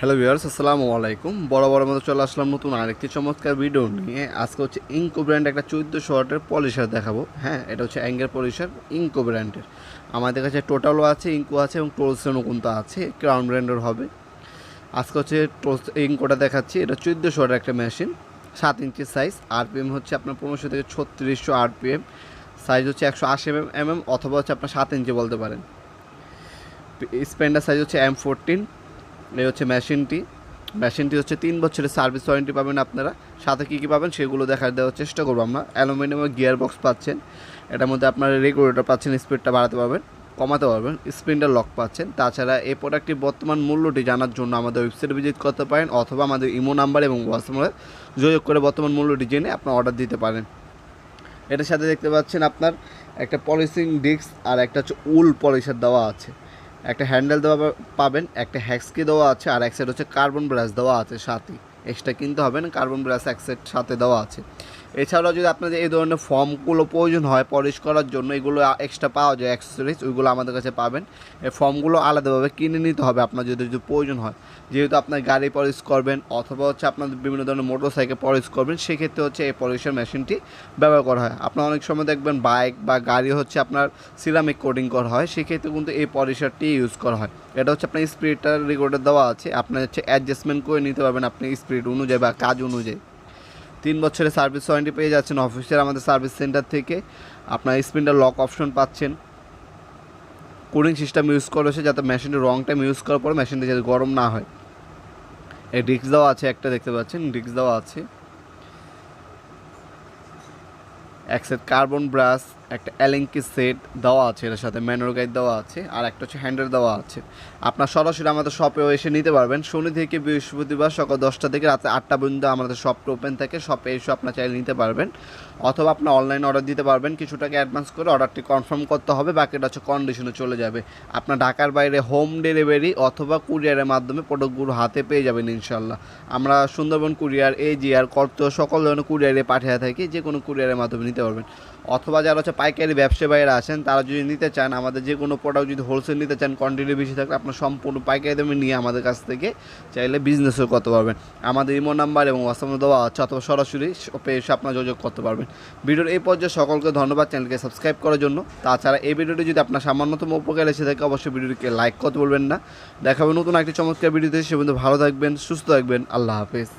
Hello viewers আসসালামু আলাইকুম। বড় বড় মতো চলে আসলাম নতুন আরেকটি চমৎকার ভিডিও নিয়ে। আজকে হচ্ছে ইঙ্কো ব্র্যান্ড একটা চোদ্দোশো ওয়াটের পলিশার দেখাবো। হ্যাঁ এটা হচ্ছে অ্যাঙ্গের পলিশার ইঙ্কো ব্র্যান্ডের আমাদের কাছে টোটালও আছে ইঙ্কো আছে এবং টোলসেনও কিন্তু আছে। ক্রাউন ব্র্যান্ডের হবে। আজকে হচ্ছে টোলস ইঙ্কোটা দেখাচ্ছি। এটা চোদ্দোশো ওয়াটের একটা মেশিন সাত ইঞ্চি সাইজ আরপিএম হচ্ছে আপনার পনেরোশো থেকে ছত্রিশশো আরপিএম সাইজ হচ্ছে একশো আশি এম এম অথবা হচ্ছে আপনার সাত ইঞ্চি বলতে পারেন। স্পেন্ডার সাইজ হচ্ছে এম ফোরটিন এই হচ্ছে মেশিনটি। মেশিনটি হচ্ছে তিন বছরের সার্ভিস ওয়ারেন্টি পাবেন আপনারা। সাথে কী কী পাবেন সেগুলো দেখা দেওয়ার চেষ্টা করব আমরা। অ্যালুমিনিয়ামের গিয়ার বক্স পাচ্ছেন। এটার মধ্যে আপনারা রেগুলেটর পাচ্ছেন, স্পিডটা বাড়াতে পারবেন, কমাতে পারবেন স্পিনটার লক পাচ্ছেন। তাছাড়া এই প্রোডাক্টটির বর্তমান মূল্যটি জানার জন্য আমাদের ওয়েবসাইট ভিজিট করতে পারেন অথবা আমাদের ইমো নাম্বার এবং হোয়াটসঅ্যাপে যোগাযোগ করে বর্তমান মূল্যটি জেনে আপনার অর্ডার দিতে পারেন। এটার সাথে দেখতে পাচ্ছেন আপনার একটা পলিশিং ডিস্ক আর একটা হচ্ছে উল পলিশার দেওয়া আছে। একটা হ্যান্ডেল দেওয়া পাবেন, একটা হ্যাক্সকি দেওয়া আছে, আর এক সাইড হচ্ছে কার্বন ব্রাশ দেওয়া আছে সাথে। এক্সট্রা কিনতে হবে না কার্বন ব্রাশ এক সাইড সাথে দেওয়া আছে। এছাড়াও যদি আপনাদের এই ধরনের ফর্মগুলো প্রয়োজন হয় পলিশ করার জন্য, এগুলো এক্সট্রা পাওয়া যায় অ্যাক্সেসরিজ ওইগুলো আমাদের কাছে পাবেন। এই ফর্মগুলো আলাদাভাবে কিনে নিতে হবে আপনার যদি যদি প্রয়োজন হয়। যেহেতু আপনার গাড়ি পলিশ করবেন অথবা হচ্ছে আপনাদের বিভিন্ন ধরনের মোটর সাইকেল পলিশ করবেন, সেক্ষেত্রে হচ্ছে এই পলিশের মেশিনটি ব্যবহার করা হয়। আপনার অনেক সময় দেখবেন বাইক বা গাড়ি হচ্ছে আপনার সিরামিক কোটিং করা হয়, সেক্ষেত্রে কিন্তু এই পলিশারটি ইউজ করা হয়। এটা হচ্ছে আপনার স্পিরিটার রেকর্ডে দেওয়া আছে। আপনার হচ্ছে অ্যাডজাস্টমেন্ট করে নিতে পারবেন আপনি স্পিরিট অনুযায়ী বা কাজ অনুযায়ী। তিন বছরের সার্ভিস ওয়ারেন্টি পেয়ে যাচ্ছেন অফিসের আমাদের সার্ভিস সেন্টার থেকে। আপনার স্পিনটার লক অপশন পাচ্ছেন। কুলিং সিস্টেম ইউজ করেছে যাতে মেশিনের রং টাইম ইউজ করার পর মেশিনটা যাতে গরম না হয়। এই ডিস্ক দেওয়া আছে, একটা দেখতে পাচ্ছেন ডিস্ক দেওয়া আছে। এক সেট কার্বন ব্রাশ একটা অ্যালেঙ্কি সেট দেওয়া আছে এর সাথে ম্যানুয়াল গাইড দেওয়া আছে, আর একটা হচ্ছে হ্যান্ডেল দেওয়া আছে। আপনার সরাসরি আমাদের শপেও এসে নিতে পারবেন। শনি থেকে বৃহস্পতিবার সকাল দশটা থেকে রাতে আটটা পর্যন্ত আমাদের শপটা ওপেন থাকে। শপে এসে আপনার চাইলে নিতে পারবেন। অথবা আপনার অনলাইন অর্ডার দিতে পারবেন। কিছু টাকা অ্যাডভান্স করে অর্ডারটি কনফার্ম করতে হবে। বাকিটা হচ্ছে কন্ডিশনে চলে যাবে। আপনার ঢাকার বাইরে হোম ডেলিভারি অথবা কুরিয়ারের মাধ্যমে প্রোডাক্টগুলো হাতে পেয়ে যাবেন ইনশাল্লাহ আমরা সুন্দরবন কুরিয়ার এজিআর কর্ত সকল ধরনের কুরিয়ারে পাঠিয়ে থাকি। যে কোনো কুরিয়ারের মাধ্যমে নিতে পারবেন। অথবা যারা হচ্ছে পাইকারি ব্যবসা বাইরে আসেন তারা যদি নিতে চান, আমাদের যে কোনো প্রোডাক্ট যদি হোলসেল নিতে চান কোয়ান্টিটি বেশি থাকলে আপনার সম্পূর্ণ পাইকারি দামে নিয়ে আমাদের কাছ থেকে চাইলে বিজনেসও করতে পারবেন। আমাদের ইমো নাম্বার এবং হোয়াটসঅ্যাপ দেওয়া আছে, অথবা সরাসরি শপে এসে আপনার যোগাযোগ করতে পারবেন। ভিডিওর এই পর্যায়ে সকলকে ধন্যবাদ চ্যানেলকে সাবস্ক্রাইব করার জন্য। তাছাড়া এই ভিডিওটি যদি আপনার সামান্যতম উপকার এসে থাকে, অবশ্যই ভিডিওটিকে লাইক করতে বলবেন না। দেখাবে নতুন একটি চমৎকার ভিডিওতে সে পর্যন্ত ভালো থাকবেন, সুস্থ থাকবেন, আল্লাহ হাফেজ।